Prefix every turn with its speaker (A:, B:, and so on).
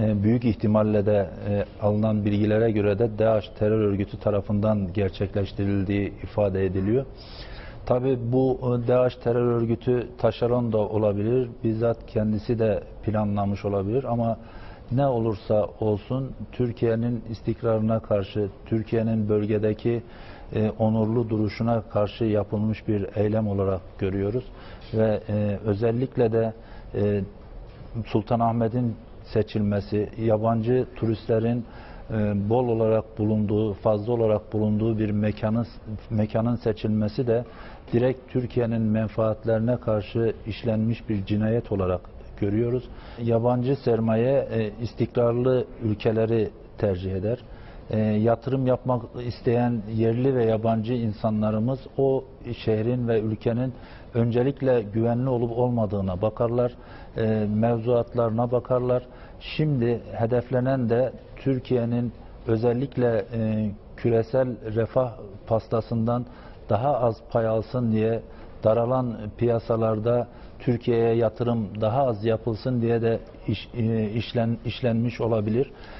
A: e, büyük ihtimalle de e, alınan bilgilere göre de DAEŞ terör örgütü tarafından gerçekleştirildiği ifade ediliyor. Tabi bu e, DAEŞ terör örgütü taşeron da olabilir, bizzat kendisi de planlamış olabilir ama ne olursa olsun Türkiye'nin istikrarına karşı, Türkiye'nin bölgedeki e, onurlu duruşuna karşı yapılmış bir eylem olarak görüyoruz ve e, özellikle de e, Sultanahmet'in seçilmesi, yabancı turistlerin e, bol olarak bulunduğu, fazla olarak bulunduğu bir mekanın mekanın seçilmesi de direkt Türkiye'nin menfaatlerine karşı işlenmiş bir cinayet olarak görüyoruz. Yabancı sermaye e, istikrarlı ülkeleri tercih eder. E, yatırım yapmak isteyen yerli ve yabancı insanlarımız o şehrin ve ülkenin öncelikle güvenli olup olmadığına bakarlar, e, mevzuatlarına bakarlar. Şimdi hedeflenen de Türkiye'nin özellikle e, küresel refah pastasından daha az pay alsın diye daralan piyasalarda Türkiye'ye yatırım daha az yapılsın diye de iş, e, işlen, işlenmiş olabilir.